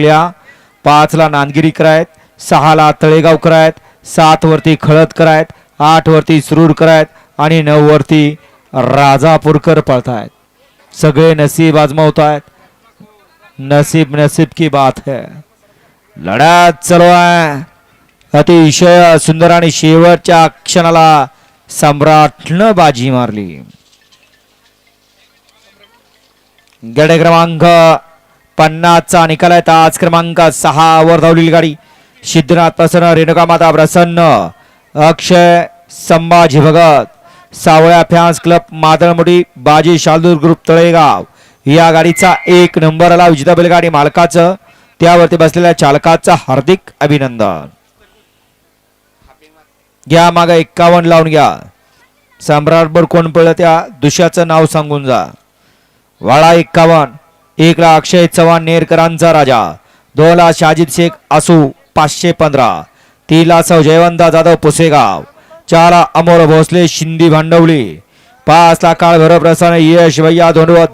टाकल्या पाचला नांदगिरीकर आहेत सहाला तळेगावकर आहेत सातवरती खळदकर आहेत आठवरती सुरूरकर आहेत आणि नऊ वरती राजापूरकर पळतायत. सगळे नसीब आजमावत आहेत नसीब नसीब की बात है. लढ्यात चालू आहे. अतिशय सुंदर आणि शेवटच्या क्षणाला सम्राटनं बाजी मारली. गडे क्रमांक पन्नासचा निकाल आहे. ताज क्रमांक सहा वर धावलेली गाडी. सिद्धनाथ प्रसन्न रेणुका माता प्रसन्न Akshay Sambhaji Bhagat Savlya fans club Madalmodi Baji Shaldur group Talegaon. या गाडीचा एक नंबर आला. विजेता बैलगाडी मालकाचं त्यावरती बसलेल्या चालकाचं हार्दिक अभिनंदन. घ्या मागं एक्कावन्न लावून घ्या. सम्राटभर कोण पडलं त्या दुष्याचं नाव सांगून जा. वाडा एक्कावन्न. एकला अक्षय चव्हाण नेरकरांचा राजा. दोला शाजिद शेख आसू पाचशे पंधरा. तीनला सौ जयवंता जाधव पुसेगाव. चार ला अमोल भोसले शिंदी भांडवली. पाचला काळ भैरव प्रसन्न यश भैया धोंडवत.